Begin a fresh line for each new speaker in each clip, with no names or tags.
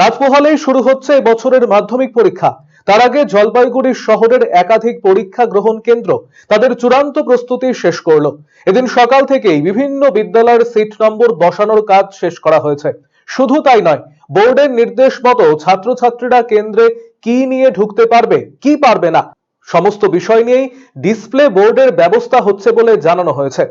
রাজমহলেই শুরু হচ্ছে বছরের মাধ্যমিক পরীক্ষা। তার আগে জলপাইগুড়ি শহরের একাধিক পরীক্ষা গ্রহণ কেন্দ্র তাদের চূড়ান্ত প্রস্তুতি শেষ করল। এদিন সকাল থেকেই বিভিন্ন বিদ্যালয়ের সিট নম্বর বসানোর কাজ শেষ করা হয়েছে। শুধু তাই নয়, বোর্ডের নির্দেশ মতো ছাত্রছাত্রীরা কেন্দ্রে কি নিয়ে ঢুকতে পারবে, কি পারবে না, সমস্ত বিষয় নিয়েই ডিসপ্লে বোর্ডের ব্যবস্থা হচ্ছে বলে জানানো হয়েছে।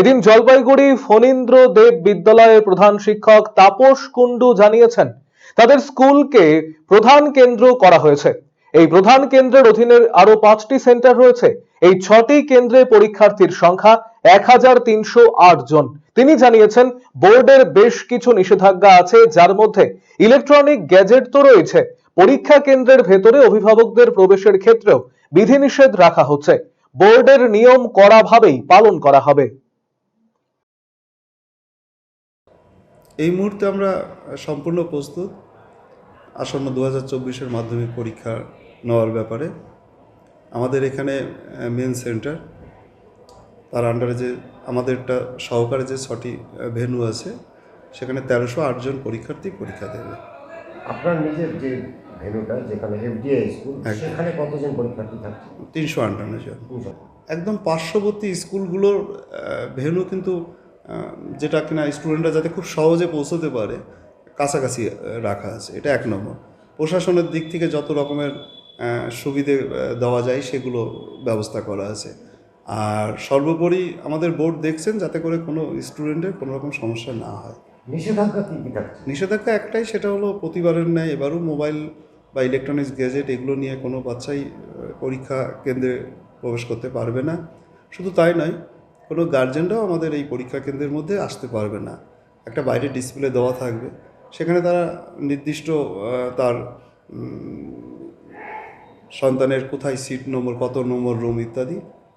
এদিন জলপাইগুড়ি ফণীন্দ্র দেব বিদ্যালয়ের প্রধান শিক্ষক তাপস কুণ্ডু জানিয়েছেন তাদের স্কুলকে প্রধান কেন্দ্র করা হয়েছে। এই প্রধান কেন্দ্রের অধীনের আরও পাঁচটি সেন্টার রয়েছে। এই ছটি কেন্দ্রে পরীক্ষার্থীর সংখ্যা এক হাজার তিনশো আট জন। তিনি জানিয়েছেন, বোর্ডের বেশ কিছু নিষেধাজ্ঞা আছে, যার মধ্যে ইলেকট্রনিক গ্যাজেট তো রয়েছে। পরীক্ষা কেন্দ্রের ভেতরে অভিভাবকদের প্রবেশের ক্ষেত্রেও বিধিনিষেধ রাখা হচ্ছে। বোর্ডের নিয়ম কড়াভাবেই পালন করা হবে।
এই মুহূর্তে আমরা সম্পূর্ণ প্রস্তুত। আসন্ন দু হাজার চব্বিশের মাধ্যমিক পরীক্ষা নেওয়ার ব্যাপারে। আমাদের এখানে মেন সেন্টার তার আন্ডারে যে আমাদেরটা সহকারে যে ছটি ভেন্যু আছে সেখানে তেরোশো আটজন পরীক্ষার্থী পরীক্ষা দেবে।
আপনার নিজের যে ভেনুটা যেখানে এফডিআই স্কুল সেখানে কতজন পরীক্ষার্থী থাকছে?
তিনশো আটান্ন জন। একদম পার্শ্ববর্তী স্কুলগুলোর ভেনু কিন্তু যেটা কিনা স্টুডেন্টরা যাতে খুব সহজে পৌঁছতে পারে কাছাকাছি রাখা আছে। এটা এক নম্বর। প্রশাসনের দিক থেকে যত রকমের সুবিধে দেওয়া যায় সেগুলো ব্যবস্থা করা আছে। আর সর্বোপরি আমাদের বোর্ড দেখছেন যাতে করে কোনো স্টুডেন্টের কোনো রকম সমস্যা না হয়।
নিষেধাজ্ঞা কি
নিষেধাজ্ঞা একটাই সেটা হলো প্রতিবারের ন্যায় এবারও মোবাইল বা ইলেকট্রনিক্স গ্যাজেট এগুলো নিয়ে কোনো বাচ্চাই পরীক্ষা কেন্দ্রে প্রবেশ করতে পারবে না। শুধু তাই নয় কোনো গার্জেনরাও আমাদের এই পরীক্ষা কেন্দ্রের মধ্যে আসতে পারবে না। একটা বাইরে ডিসপ্লে দেওয়া থাকবে। সেখানে তারা নির্দিষ্ট তার সন্তানের কোথায় সিট নম্বর কত নম্বর রুম ইত্যাদি